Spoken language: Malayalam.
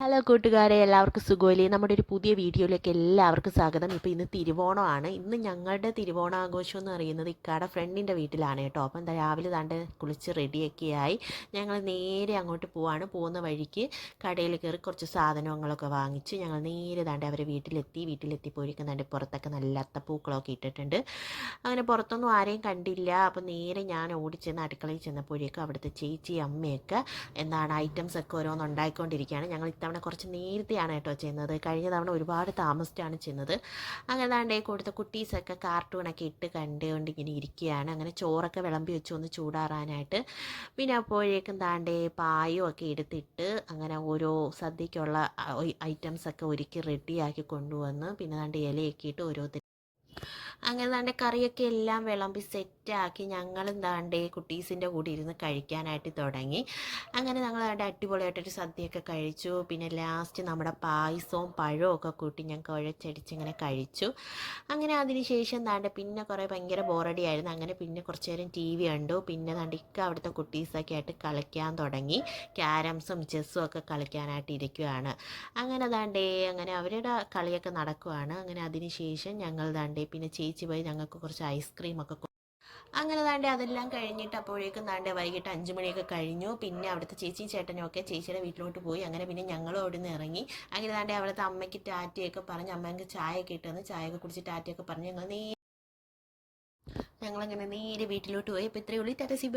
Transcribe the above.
ഹലോ കൂട്ടുകാരെ എല്ലാവർക്കും സുഖമില്ലേ? നമ്മുടെ ഒരു പുതിയ വീഡിയോയിലേക്ക് എല്ലാവർക്കും സ്വാഗതം. ഇപ്പോൾ ഇന്ന് തിരുവോണമാണ്. ഇന്ന് ഞങ്ങളുടെ തിരുവോണാഘോഷം എന്ന് പറയുന്നത് ഇക്കാടെ ഫ്രണ്ടിന്റെ വീട്ടിലാണ് കേട്ടോ. അപ്പം എന്താ രാവിലെ താണ്ട് കുളിച്ച് റെഡിയൊക്കെ ആയി. ഞങ്ങൾ നേരെ അങ്ങോട്ട് പോവാണ്. പോകുന്ന വഴിക്ക് കടയിൽ കയറി കുറച്ച് സാധനങ്ങളൊക്കെ വാങ്ങിച്ച് ഞങ്ങൾ നേരെ താണ്ട് അവരെ വീട്ടിലെത്തി. വീട്ടിലെത്തിപ്പോയിരിക്കും താണ്ട് പുറത്തൊക്കെ നല്ല അത്തപ്പൂക്കളമൊക്കെ ഇട്ടിട്ടുണ്ട്. അങ്ങനെ പുറത്തൊന്നും ആരെയും കണ്ടില്ല. അപ്പം നേരെ ഞാൻ ഓടിച്ചെന്ന് അടുക്കളയിൽ ചെന്നപ്പോഴേക്കും അവിടുത്തെ ചേച്ചി അമ്മയൊക്കെ എന്താണ് ഐറ്റംസൊക്കെ ഓരോന്ന് ഉണ്ടായിക്കൊണ്ടിരിക്കുകയാണ്. ഞങ്ങൾ ഇത്തവണ കുറച്ച് നേരത്തെയാണ് കേട്ടോ ചെയ്യുന്നത്. കഴിഞ്ഞ തവണ ഒരുപാട് താമസിച്ചാണ് ചെയ്യുന്നത്. അങ്ങനെ താണ്ടേ കൊടുത്ത കുട്ടീസൊക്കെ കാർട്ടൂണൊക്കെ ഇട്ട് കണ്ടുകൊണ്ട് ഇങ്ങനെ ഇരിക്കുകയാണ് അങ്ങനെ ചോറൊക്കെ വിളമ്പി വെച്ചു ഒന്ന് ചൂടാറാനായിട്ട്. പിന്നെ അപ്പോഴേക്കും താണ്ടേ പായും ഒക്കെ എടുത്തിട്ട് അങ്ങനെ ഓരോ സദ്യക്കുള്ള ഐറ്റംസൊക്കെ ഒരുക്കി റെഡിയാക്കി കൊണ്ടുവന്ന് പിന്നെ താണ്ട് ഇലയൊക്കെ ഇട്ട് ഓരോരുത്തർ അങ്ങനെ ദാണ്ടെ കറിയൊക്കെ എല്ലാം വിളമ്പി സെറ്റാക്കി ഞങ്ങളും ദാണ്ടെ കുട്ടീസിന്റെ കൂടെ ഇരുന്ന് കഴിക്കാനായിട്ട് തുടങ്ങി. അങ്ങനെ ഞങ്ങൾ ദാണ്ടെ അടിപൊളിയായിട്ടൊരു സദ്യയൊക്കെ കഴിച്ചു. പിന്നെ ലാസ്റ്റ് നമ്മുടെ പായസവും പഴവും ഒക്കെ കൂട്ടി ഞാൻ കുഴച്ചടിച്ച് ഇങ്ങനെ കഴിച്ചു. അങ്ങനെ അതിന് ശേഷം ദാണ്ടെ പിന്നെ കുറേ ഭയങ്കര ബോറടി ആയിരുന്നു. അങ്ങനെ പിന്നെ കുറച്ച് നേരം ടി വി കണ്ടു. പിന്നെ ദാണ്ട് ഇക്ക അവിടുത്തെ കുട്ടീസൊക്കെ ആയിട്ട് കളിക്കാൻ തുടങ്ങി. ക്യാരംസും ചെസ്സും ഒക്കെ കളിക്കാനായിട്ട് ഇരിക്കുകയാണ് അങ്ങനെ താണ്ടേ അങ്ങനെ അവരുടെ കളിയൊക്കെ നടക്കുവാണ്. അങ്ങനെ അതിന് ശേഷം ഞങ്ങൾ പിന്നെ ചേച്ചി പോയി ഞങ്ങൾക്ക് കുറച്ച് ഐസ്ക്രീം ഒക്കെ അങ്ങനെ താണ്ടെ അതെല്ലാം കഴിഞ്ഞിട്ട് അപ്പോഴേക്കും താണ്ടെ വൈകിട്ട് അഞ്ച് മണിയൊക്കെ കഴിഞ്ഞു. പിന്നെ അവിടുത്തെ ചേച്ചി ചേട്ടനും ഒക്കെ ചേച്ചിയുടെ വീട്ടിലോട്ട് പോയി. അങ്ങനെ പിന്നെ ഞങ്ങളും അവിടെ നിന്ന് ഇറങ്ങി. അങ്ങനെ താണ്ടെ അവിടുത്തെ അമ്മയ്ക്ക് ടാറ്റയൊക്കെ പറഞ്ഞ് അമ്മയ്ക്ക് ചായയൊക്കെ ഇട്ടെന്ന് ചായയൊക്കെ കുടിച്ച് ടാറ്റയൊക്കെ പറഞ്ഞ് ഞങ്ങൾ നേ ഞങ്ങളങ്ങനെ നേരെ വീട്ടിലോട്ട് പോയി. അപ്പോൾ ഇത്രയേ ഉള്ളൂ. ടാറ്റ സി